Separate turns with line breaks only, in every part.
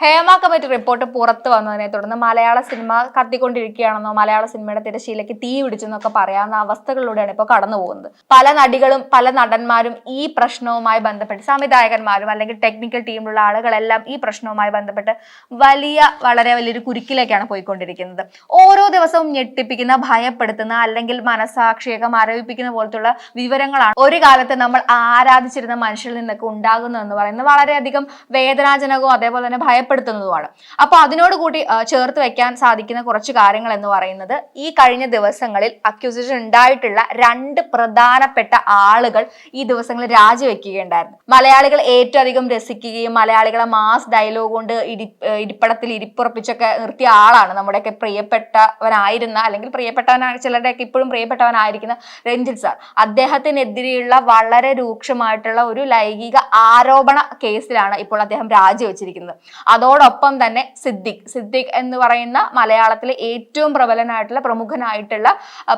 Hema committee report പുറത്തു വന്നതിനെ തുടർന്ന് മലയാള സിനിമ കത്തിക്കൊണ്ടിരിക്കുകയാണെന്നോ മലയാള സിനിമയുടെ തിരശ്ശീലയ്ക്ക് തീ പിടിച്ചെന്നൊക്കെ പറയാവുന്ന അവസ്ഥകളിലൂടെയാണ് ഇപ്പോൾ കടന്നു പോകുന്നത്. പല നടികളും പല നടന്മാരും ഈ പ്രശ്നവുമായി ബന്ധപ്പെട്ട് സംവിധായകന്മാരും അല്ലെങ്കിൽ ടെക്നിക്കൽ ടീമിലുള്ള ആളുകളെല്ലാം ഈ പ്രശ്നവുമായി ബന്ധപ്പെട്ട് വലിയ വളരെ വലിയൊരു കുരുക്കിലേക്കാണ് പോയിക്കൊണ്ടിരിക്കുന്നത്. ഓരോ ദിവസവും ഞെട്ടിപ്പിക്കുന്ന ഭയപ്പെടുത്തുന്ന അല്ലെങ്കിൽ മനസാക്ഷിയൊക്കെ മരവിപ്പിക്കുന്ന പോലത്തുള്ള വിവരങ്ങളാണ് ഒരു കാലത്ത് നമ്മൾ ആരാധിച്ചിരുന്ന മനുഷ്യരിൽ നിന്നൊക്കെ ഉണ്ടാകുന്നതെന്ന് പറയുന്നത്. വളരെയധികം വേദനാജനകവും അതേപോലെ തന്നെ ഭയപ്പെടുത്തുന്നതുമാണ് അപ്പോൾ അതിനോട് കൂടി ചേർത്ത് വെക്കാൻ സാധിക്കുന്ന കുറച്ച് കാര്യങ്ങൾ എന്ന് പറയുന്നത് ഈ കഴിഞ്ഞ ദിവസങ്ങളിൽ അക്യൂസിഷൻ ഉണ്ടായിട്ടുള്ള രണ്ട് പ്രധാനപ്പെട്ട ആളുകൾ ഈ ദിവസങ്ങളിൽ രാജിവെക്കുകയുണ്ടായിരുന്നു. മലയാളികൾ ഏറ്റവും അധികം രസിക്കുകയും മലയാളികളെ മാസ് ഡയലോഗ് കൊണ്ട് ഇടി ഇരിപ്പടത്തിൽ ഇരിപ്പുറപ്പിച്ചൊക്കെ നിർത്തിയ ആളാണ് നമ്മുടെയൊക്കെ പ്രിയപ്പെട്ടവനായിരുന്ന അല്ലെങ്കിൽ പ്രിയപ്പെട്ടവനാണ് ചിലരുടെയൊക്കെ ഇപ്പോഴും പ്രിയപ്പെട്ടവനായിരിക്കുന്ന രഞ്ജിത് സാർ. അദ്ദേഹത്തിനെതിരെയുള്ള വളരെ രൂക്ഷമായിട്ടുള്ള ഒരു ലൈംഗിക ആരോപണ കേസിലാണ് ഇപ്പോൾ അദ്ദേഹം രാജിവെച്ചിരിക്കുന്നത്. അതോടൊപ്പം തന്നെ സിദ്ദിഖ്. സിദ്ദിഖ് എന്ന് പറയുന്ന മലയാളത്തിലെ ഏറ്റവും പ്രബലനായിട്ടുള്ള പ്രമുഖനായിട്ടുള്ള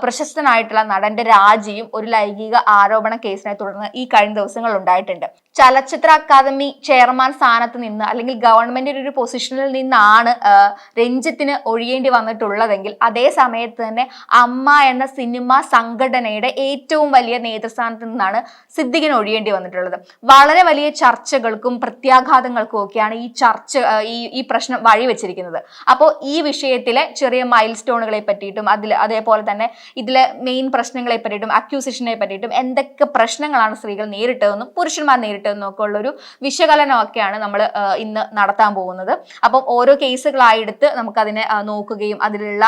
പ്രശസ്തനായിട്ടുള്ള നടന്റെ രാജിയും ഒരു ലൈംഗിക ആരോപണ കേസിനെ തുടർന്ന് ഈ കഴിഞ്ഞ ദിവസങ്ങൾ ഉണ്ടായിട്ടുണ്ട്. ചലച്ചിത്ര അക്കാദമി ചെയർമാൻ സ്ഥാനത്ത് നിന്ന് അല്ലെങ്കിൽ ഗവൺമെന്റിന്റെ ഒരു പൊസിഷനിൽ നിന്നാണ് രഞ്ജിത്തിന് ഒഴിയേണ്ടി വന്നിട്ടുള്ളതെങ്കിൽ അതേ സമയത്ത് തന്നെ അമ്മ എന്ന സിനിമ സംഘടനയുടെ ഏറ്റവും വലിയ നേതൃസ്ഥാനത്ത് നിന്നാണ് സിദ്ദിഖിന് ഒഴിയേണ്ടി വന്നിട്ടുള്ളത്. വളരെ വലിയ ചർച്ചകൾക്കും പ്രത്യാഘാതങ്ങൾക്കും ഒക്കെയാണ് ഈ ചർച്ച ഈ ഈ പ്രശ്നം വഴിവെച്ചിരിക്കുന്നത്. അപ്പോൾ ഈ വിഷയത്തിലെ ചെറിയ മൈൽ സ്റ്റോണുകളെ പറ്റിയിട്ടും അതിൽ അതേപോലെ തന്നെ ഇതിലെ മെയിൻ പ്രശ്നങ്ങളെ പറ്റിയിട്ടും അക്യൂസിഷനെ പറ്റിയിട്ടും എന്തൊക്കെ പ്രശ്നങ്ങളാണ് സ്ത്രീകൾ നേരിട്ടതെന്നും പുരുഷന്മാർ നേരിട്ടതെന്നും ഒക്കെ ഉള്ളൊരു വിശകലനമൊക്കെയാണ് നമ്മൾ ഇന്ന് നടത്താൻ പോകുന്നത്. അപ്പം ഓരോ കേസുകളായെടുത്ത് നമുക്കതിനെ നോക്കുകയും അതിലുള്ള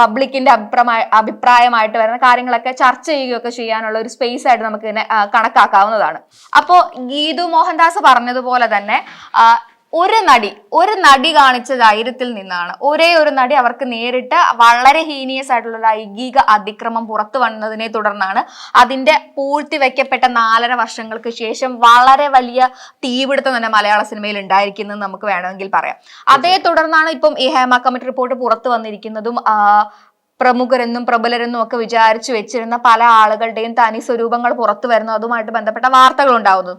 പബ്ലിക്കിന്റെ അഭിപ്രായ അഭിപ്രായമായിട്ട് വരുന്ന കാര്യങ്ങളൊക്കെ ചർച്ച ചെയ്യുകയൊക്കെ ചെയ്യാനുള്ള ഒരു സ്പേസ് ആയിട്ട് നമുക്ക് ഇതിനെ കണക്കാക്കാവുന്നതാണ്. അപ്പോൾ ഗീതു മോഹൻദാസ് പറഞ്ഞതുപോലെ തന്നെ ഒരു നടി ഒരു നടി കാണിച്ച ധൈര്യത്തിൽ നിന്നാണ്. ഒരേ ഒരു നടി അവർക്ക് നേരിട്ട് വളരെ ഹീനിയസ് ആയിട്ടുള്ള ലൈംഗിക അതിക്രമം പുറത്തു വന്നതിനെ തുടർന്നാണ് അതിന്റെ പൂഴ്ത്തി വെക്കപ്പെട്ട നാലര വർഷങ്ങൾക്ക് ശേഷം വളരെ വലിയ തീപിടുത്തം തന്നെ മലയാള സിനിമയിൽ ഉണ്ടായിരിക്കുന്നത് നമുക്ക് വേണമെങ്കിൽ പറയാം. അതേ തുടർന്നാണ് ഇപ്പം ഈ ഹേമ കമ്മിറ്റി റിപ്പോർട്ട് പുറത്തു വന്നിരിക്കുന്നതും പ്രമുഖരെന്നും പ്രബലരെന്നും ഒക്കെ വിചാരിച്ചു വെച്ചിരുന്ന പല ആളുകളുടെയും തനി സ്വരൂപങ്ങൾ പുറത്തു വരുന്നു. അതുമായിട്ട് ബന്ധപ്പെട്ട വാർത്തകൾ ഉണ്ടാവുന്നു.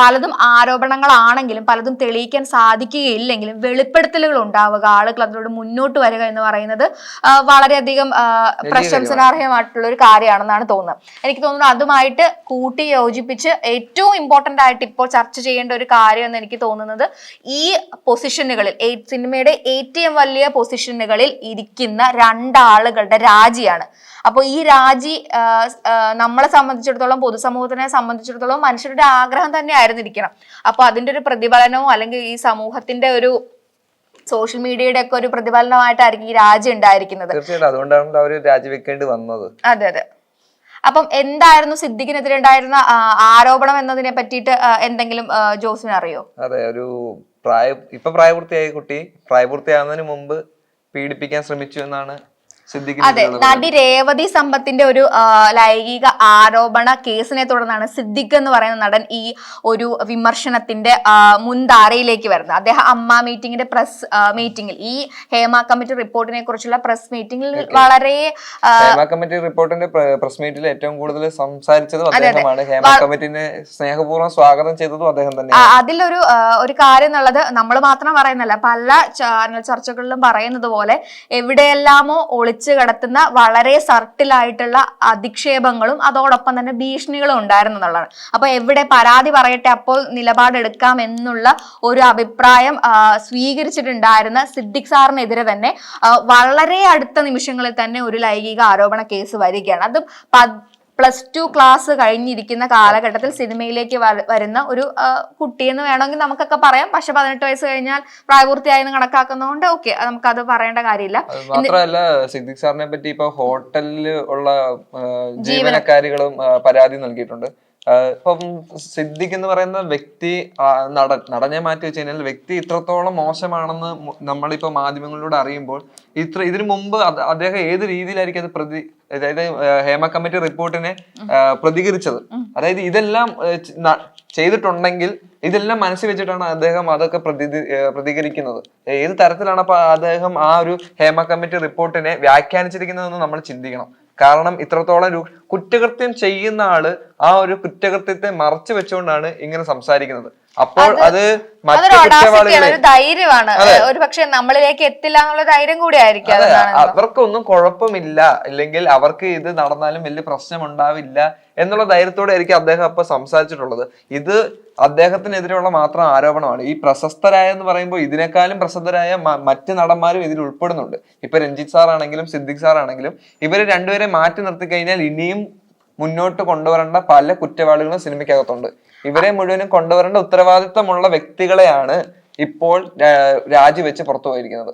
പലതും ആരോപണങ്ങളാണെങ്കിലും പലതും തെളിയിക്കാൻ സാധിക്കുകയില്ലെങ്കിലും വെളിപ്പെടുത്തലുകൾ ഉണ്ടാവുക. ആളുകൾ അതിനോട് മുന്നോട്ട് വരിക എന്ന് പറയുന്നത് വളരെയധികം പ്രശംസനാർഹമായിട്ടുള്ള ഒരു കാര്യമാണെന്നാണ് തോന്നുന്നത്. എനിക്ക് തോന്നുന്നു അതുമായിട്ട് കൂട്ടി യോജിപ്പിച്ച് ഏറ്റവും ഇമ്പോർട്ടന്റ് ആയിട്ട് ഇപ്പോൾ ചർച്ച ചെയ്യേണ്ട ഒരു കാര്യം എന്ന് എനിക്ക് തോന്നുന്നത് ഈ പൊസിഷനുകളിൽ സിനിമയുടെ ഏറ്റവും വലിയ പൊസിഷനുകളിൽ ഇരിക്കുന്ന രണ്ടാളുകളുടെ രാജിയാണ്. അപ്പോൾ ഈ രാജി നമ്മളെ സംബന്ധിച്ചിടത്തോളം പൊതുസമൂഹത്തിനെ സംബന്ധിച്ചിടത്തോളം മനുഷ്യരുടെ ആഗ്രഹം തന്നെ ആയിരുന്നിരിക്കണം അപ്പോൾ അതിന്റെ ഒരു പ്രതിഫലനവും അല്ലെങ്കിൽ ഈ സമൂഹത്തിന്റെ ഒരു സോഷ്യൽ മീഡിയയുടെ ഒക്കെ ഒരു പ്രതിഫലനമായിട്ടായിരിക്കും ഈ രാജി ഉണ്ടായിരിക്കുന്നത്.
തീർച്ചയായിട്ടും. അതുകൊണ്ടാണല്ലോ അവർ രാജിവെക്കേണ്ടി വന്നത്.
അതെ അതെ. അപ്പം എന്തായിരുന്നു സിദ്ദിഖിനെതിരെ ഉണ്ടായിരുന്ന ആരോപണം എന്നതിനെ പറ്റിയിട്ട് എന്തെങ്കിലും ജോസിന് അറിയോ?
അതെ ഒരു പ്രായ ഇപ്പൊ പ്രായപൂർത്തിയായ കുട്ടി. പ്രായപൂർത്തിയാകുന്നതിന് മുമ്പ് പീഡിപ്പിക്കാൻ ശ്രമിച്ചു എന്നാണ്
അതെ നടി രേവതി സമ്പത്തിന്റെ ഒരു ലൈംഗിക ആരോപണ കേസിനെ തുടർന്നാണ് സിദ്ദിഖ് എന്ന് പറയുന്ന നടൻ ഈ ഒരു വിമർശനത്തിന്റെ മുൻധാരയിലേക്ക് വരുന്നത്. അദ്ദേഹം അമ്മ മീറ്റിംഗിന്റെ പ്രസ് മീറ്റിംഗിൽ ഈ ഹേമ കമ്മിറ്റി റിപ്പോർട്ടിനെ കുറിച്ചുള്ള പ്രസ് മീറ്റിംഗിൽ വളരെ
ഹേമ കമ്മിറ്റി റിപ്പോർട്ടിന്റെ പ്രസ് മീറ്റിൽ ഏറ്റവും കൂടുതൽ സംസാരിച്ചതും അദ്ദേഹമാണ്. ഹേമ കമ്മിറ്റിനെ സ്നേഹപൂർവം സ്വാഗതം ചെയ്തതും അദ്ദേഹം തന്നെ
അതിലൊരു ഒരു കാര്യം എന്നുള്ളത് നമ്മൾ മാത്രം പറയുന്നല്ല പല ചാനൽ ചർച്ചകളിലും പറയുന്നത് പോലെ എവിടെയെല്ലാമോ ഒളിച്ചു കിടത്തുന്ന വളരെ സർട്ടിലായിട്ടുള്ള അധിക്ഷേപങ്ങളും അതോടൊപ്പം തന്നെ ഭീഷണികളും ഉണ്ടായിരുന്നു എന്നുള്ളതാണ്. അപ്പൊ എവിടെ പരാതി പറയട്ടെ അപ്പോൾ നിലപാടെടുക്കാം എന്നുള്ള ഒരു അഭിപ്രായം സ്വീകരിച്ചിട്ടുണ്ടായിരുന്ന സിദ്ദിഖ് സാറിനെതിരെ തന്നെ വളരെ അടുത്ത നിമിഷങ്ങളിൽ തന്നെ ഒരു ലൈംഗിക ആരോപണ കേസ് വരികയാണ്. അത് പ്ലസ് ടു ക്ലാസ് കഴിഞ്ഞിരിക്കുന്ന കാലഘട്ടത്തിൽ സിനിമയിലേക്ക് വരുന്ന ഒരു കുട്ടിയെന്ന് വേണമെങ്കിൽ നമുക്കൊക്കെ പറയാം. പക്ഷെ പതിനെട്ട് വയസ്സ് കഴിഞ്ഞാൽ പ്രായപൂർത്തിയായെന്ന് കണക്കാക്കുന്നതുകൊണ്ട് ഓക്കെ നമുക്കത് പറയേണ്ട കാര്യമില്ല.
മാത്രമല്ല സിദ്ദിഖ് സാറിനെ പറ്റി ഇപ്പൊ ഹോട്ടലിൽ ഉള്ള ജീവനക്കാരികളും പരാതി നൽകിയിട്ടുണ്ട്. ഇപ്പം സിദ്ദിഖ് എന്ന് പറയുന്ന വ്യക്തി നടൻ നടനെ മാറ്റി വെച്ച് കഴിഞ്ഞാൽ വ്യക്തി ഇത്രത്തോളം മോശമാണെന്ന് നമ്മളിപ്പോ മാധ്യമങ്ങളിലൂടെ അറിയുമ്പോൾ ഇത്ര ഇതിനു മുമ്പ് അദ്ദേഹം ഏത് രീതിയിലായിരിക്കും അത് പ്രതി അതായത് ഹേമ കമ്മിറ്റി റിപ്പോർട്ടിനെ പ്രതികരിച്ചത്. അതായത് ഇതെല്ലാം ചെയ്തിട്ടുണ്ടെങ്കിൽ ഇതെല്ലാം മനസ്സിൽ വെച്ചിട്ടാണ് അദ്ദേഹം അതൊക്കെ പ്രതി പ്രതികരിക്കുന്നത്. ഏത് തരത്തിലാണ് അപ്പൊ അദ്ദേഹം ആ ഒരു ഹേമ കമ്മിറ്റി റിപ്പോർട്ടിനെ വ്യാഖ്യാനിച്ചിരിക്കുന്നതെന്ന് നമ്മൾ ചിന്തിക്കണം. കാരണം ഇത്രത്തോളം കുറ്റകൃത്യം ചെയ്യുന്ന ആൾ ആ ഒരു കുറ്റകൃത്യത്തെ മറച്ചു വെച്ചുകൊണ്ടാണ് ഇങ്ങനെ സംസാരിക്കുന്നത്. അപ്പോൾ അത് മറ്റു
അതൊരു ഒഡാസിറ്റിയാണ് ഒരു ധൈര്യമാണ്. ഒരു പക്ഷെ നമ്മളിലേക്ക് എത്തില്ല എന്നുള്ള ധൈര്യം കൂടി ആയിരിക്കും
അവർക്കൊന്നും കുഴപ്പമില്ല. ഇല്ലെങ്കിൽ അവർക്ക് ഇത് നടന്നാലും വലിയ പ്രശ്നം ഉണ്ടാവില്ല എന്നുള്ള ധൈര്യത്തോടെ ആയിരിക്കും അദ്ദേഹം അപ്പൊ സംസാരിച്ചിട്ടുള്ളത്. ഇത് അദ്ദേഹത്തിനെതിരെയുള്ള മാത്രം ആരോപണമാണ്. ഈ പ്രശസ്തരായ എന്ന് പറയുമ്പോൾ ഇതിനേക്കാളും പ്രശസ്തരായ മറ്റ് നടന്മാരും ഇതിൽ ഉൾപ്പെടുന്നുണ്ട്. ഇപ്പൊ രഞ്ജിത്ത് സാർ ആണെങ്കിലും സിദ്ദിഖ് സാർ ആണെങ്കിലും ഇവർ രണ്ടുപേരെ മാറ്റി നിർത്തി കഴിഞ്ഞാൽ ഇനിയും മുന്നോട്ട് കൊണ്ടുവരേണ്ട പല കുറ്റവാളികളും സിനിമയ്ക്കകത്തുണ്ട്. ഇവരെ മുഴുവനും കൊണ്ടുവരേണ്ട ഉത്തരവാദിത്തമുള്ള വ്യക്തികളെയാണ് ഇപ്പോൾ രാജിവെച്ച് പുറത്തു പോയിരിക്കുന്നത്